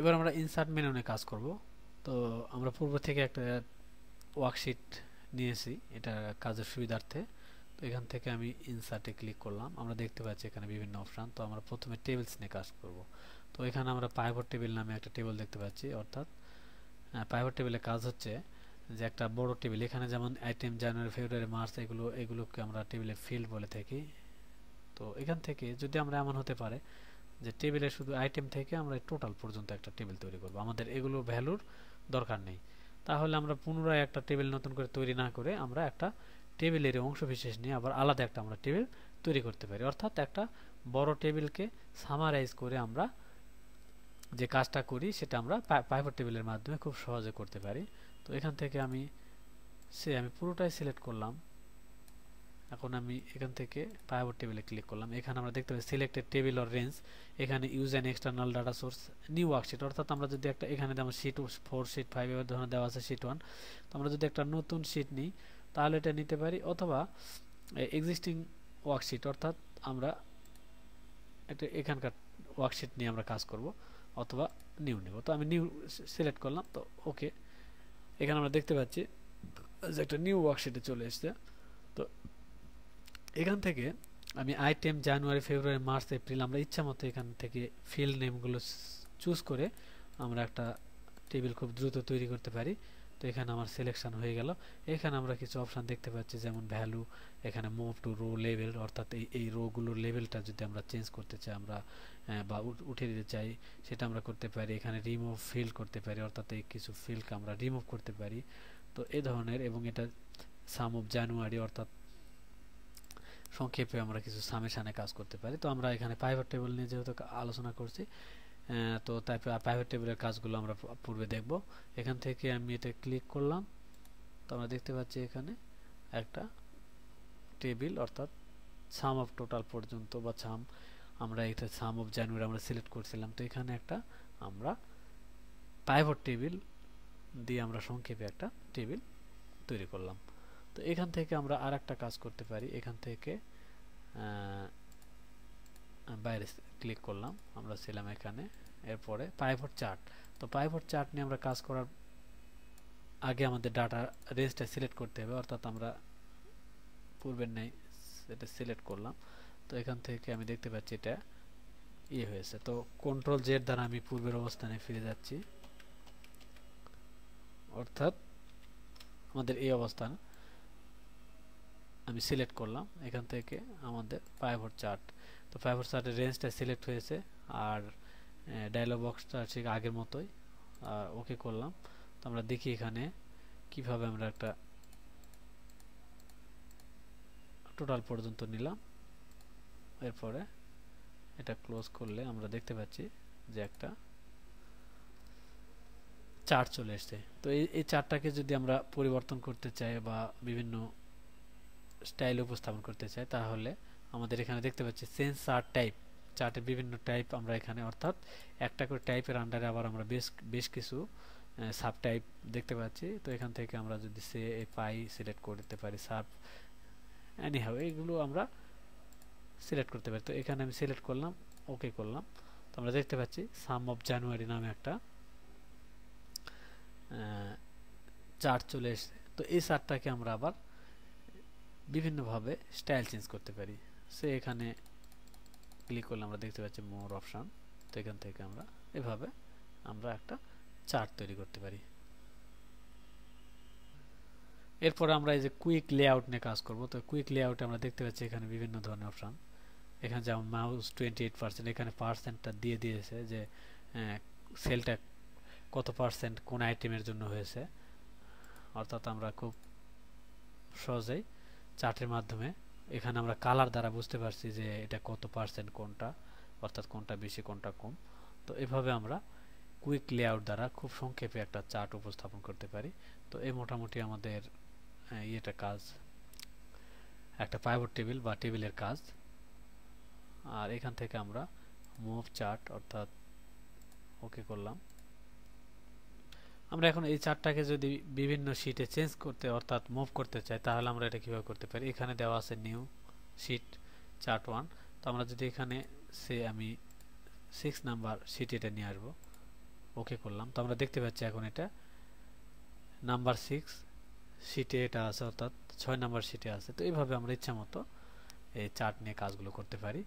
এবার আমরা insert menu নিয়ে কাজ করব। তো আমরা পূর্ব থেকে একটা ওয়ার্কশিট নিয়েছি, এটা কাজের সুবিধার্থে। তো এখান থেকে আমি ইনসার্টে ক্লিক করলাম। আমরা দেখতে পাচ্ছি এখানে বিভিন্ন অপশান তো আমরা প্রথমে টেবিলস নিয়ে কাজ করব। তো এখানে আমরা পাইভট টেবিল নামে একটা টেবিল দেখতে পাচ্ছি, অর্থাৎ পাইভট টেবিলের কাজ হচ্ছে যে একটা বড় টেবিল এখানে যেমন আইটেম জানুয়ারি ফেব্রুয়ারি মার্চ এগুলো, এগুলোকে আমরা টেবিলে ফিল্ড বলে থাকি। তো এখান থেকে যদি আমরা এমন হতে পারে যে টেবিলে শুধু আইটেম থেকে আমরা টোটাল পর্যন্ত একটা টেবিল তৈরি করব। আমাদের এগুলো ভ্যালুর দরকার নেই। তাহলে আমরা পুনরায় একটা টেবিল নতুন করে তৈরি না করে আমরা একটা টেবিলের অংশ বিশেষ নিয়ে আবার আলাদা একটা আমরা টেবিল তৈরি করতে পারি। অর্থাৎ একটা বড় টেবিলকে সামারাইজ করে আমরা যে কাজটা করি, সেটা আমরা পাইভট টেবিলের মাধ্যমে খুব সহজে করতে পারি। তো এখান থেকে আমি সে, আমি পুরোটাই সিলেক্ট করলাম। এখন আমি এখান থেকে পাইভট টেবিলে ক্লিক করলাম। এখানে আমরা দেখতে পাই সিলেক্টেড টেবিল অর রেঞ্জ এখানে use and external data source new worksheet অর্থাৎ আমরা যদি একটা, এখানে যেমন শিট ফোর শিট ফাইভ এর ধরনের দেওয়া আছে শিট ওয়ান তো আমরা যদি একটা নতুন শিট নিই, তাহলে এটা নিতে পারি। অথবা এক্সিস্টিং ওয়ার্কশিট অর্থাৎ আমরা একটা এখানকার ওয়ার্কশিট নিয়ে আমরা কাজ করব, অথবা নিউ নেব। তো আমি নিউ সিলেক্ট করলাম, তো ওকে এখানে আমরা দেখতে পাচ্ছি যে একটা নিউ ওয়ার্কশিটে চলে এসছে। এখান থেকে আমি item January February March April আমরা ইচ্ছা মতো এখান থেকে ফিল্ড নেমগুলো চুজ করে আমরা একটা টেবিল খুব দ্রুত তৈরি করতে পারি। তো এখানে আমার সিলেকশন হয়ে গেল। এখানে আমরা কিছু অপশান দেখতে পাচ্ছি, যেমন ভ্যালু এখানে মুভ টু রো লেভেল অর্থাৎ এই এই রোগুলোর লেভেলটা যদি আমরা চেঞ্জ করতে চাই আমরা বা উঠে দিতে চাই, সেটা আমরা করতে পারি। এখানে রিমুভ ফিল করতে পারি, অর্থাৎ এই কিছু ফিলকে আমরা রিমুভ করতে পারি। তো এ ধরনের এবং এটা সাম অফ জানুয়ারি অর্থাৎ সংক্ষেপে আমরা কিছু সামেশানে কাজ করতে পারি। তো আমরা এখানে প্রাইভেট টেবিল নিয়ে যেহেতু আলোচনা করছি তো তাই প্রাইভেট টেবিলের কাজগুলো আমরা পূর্বে দেখব। এখান থেকে আমি এটা ক্লিক করলাম। তো আমরা দেখতে পাচ্ছি এখানে একটা টেবিল অর্থাৎ সাম অফ টোটাল পর্যন্ত বা সাম আমরা এটা সাম অফ জানুয়ারি আমরা সিলেক্ট করছিলাম। তো এখানে একটা আমরা প্রাইভেট টেবিল দিয়ে আমরা সংক্ষেপে একটা টেবিল তৈরি করলাম। তো এখান থেকে আমরা আর একটা কাজ করতে পারি। এখান থেকে বাইরে ক্লিক করলাম, আমরা ছিলাম এখানে। এরপরে পাইভট চার্ট তো পাইভট চার্ট নিয়ে আমরা কাজ করার আগে আমাদের ডাটা রেঞ্জটা সিলেক্ট করতে হবে, অর্থাৎ আমরা পূর্বের নেই এটা সিলেক্ট করলাম। তো এখান থেকে আমি দেখতে পাচ্ছি এটা ইয়ে হয়েছে। তো কন্ট্রোল জেড দ্বারা আমি পূর্বের অবস্থানে ফিরে যাচ্ছি। অর্থাৎ আমাদের এই অবস্থান। আমি সিলেক্ট করলাম, এখান থেকে আমাদের পাইভট চার্ট তো পাইভট চার্টের রেঞ্জটা সিলেক্ট হয়েছে, আর ডায়লগ বক্সটা ঠিক আগের মতোই। আর ওকে করলাম। তো আমরা দেখি এখানে কীভাবে আমরা একটা টোটাল পর্যন্ত নিলাম। এরপরে এটা ক্লোজ করলে আমরা দেখতে পাচ্ছি যে একটা চার্ট চলে এসছে। তো এই চার্টটাকে যদি আমরা পরিবর্তন করতে চাই বা বিভিন্ন স্টাইল উপস্থাপন করতে চাই, তাহলে আমাদের এখানে দেখতে পাচ্ছি সেন্স চার্ট টাইপ চার্টের বিভিন্ন টাইপ আমরা এখানে, অর্থাৎ একটা করে টাইপের আন্ডারে আবার আমরা বেশ বেশ কিছু সাব টাইপ দেখতে পাচ্ছি। তো এখান থেকে আমরা যদি সে পাই সিলেক্ট করতে পারি সাব এনিহাও এইগুলো আমরা সিলেক্ট করতে পারি। তো এখানে আমি সিলেক্ট করলাম ওকে করলাম। তো আমরা দেখতে পাচ্ছি সাম অফ জানুয়ারি নামে একটা চার্ট চলে এসছে। তো এই চার্টটাকে আমরা আবার বিভিন্নভাবে স্টাইল চেঞ্জ করতে পারি। সে এখানে ক্লিক করলে আমরা দেখতে পাচ্ছি মোর অপশান তো এখান থেকে আমরা এভাবে আমরা একটা চার্ট তৈরি করতে পারি। এরপর আমরা এই যে কুইক লেআউট নিয়ে কাজ করব। তো কুইক লেআউটে আমরা দেখতে পাচ্ছি এখানে বিভিন্ন ধরনের অপশান এখানে যেমন মাউস টোয়েন্টি এইট পার্সেন্ট এখানে পার্সেন্টটা দিয়ে দিয়েছে যে সেলটা কত পার্সেন্ট কোন আইটেমের জন্য হয়েছে। অর্থাৎ আমরা খুব সহজেই চার্টের মাধ্যমে, এখানে আমরা কালার দ্বারা বুঝতে পারছি যে এটা কত পার্সেন্ট কোনটা, অর্থাৎ কোনটা বেশি, কোনটা কম। তো এভাবে আমরা কুইক লেআউট দ্বারা খুব সংক্ষেপে একটা চার্ট উপস্থাপন করতে পারি। তো এই মোটামুটি আমাদের ইয়েটা কাজ, একটা পাইভট টেবিল বা টেবিলের কাজ। আর এখান থেকে আমরা মুভ চার্ট অর্থাৎ ওকে করলাম। আমরা এখন এই চার্টটাকে যদি বিভিন্ন শিটে চেঞ্জ করতে, অর্থাৎ মুভ করতে চাই, তাহলে আমরা এটা কীভাবে করতে পারি? এখানে দেওয়া আছে নিউ শিট চার্ট ওয়ান তো আমরা যদি এখানে সে আমি সিক্স নাম্বার শিট এটা নিয়ে আসব। ওকে করলাম। তো আমরা দেখতে পাচ্ছি এখন এটা নাম্বার সিক্স শিটে এটা আছে, অর্থাৎ ছয় নাম্বার শিটে আছে। তো এইভাবে আমরা ইচ্ছা মতো এই চার্ট নিয়ে কাজগুলো করতে পারি।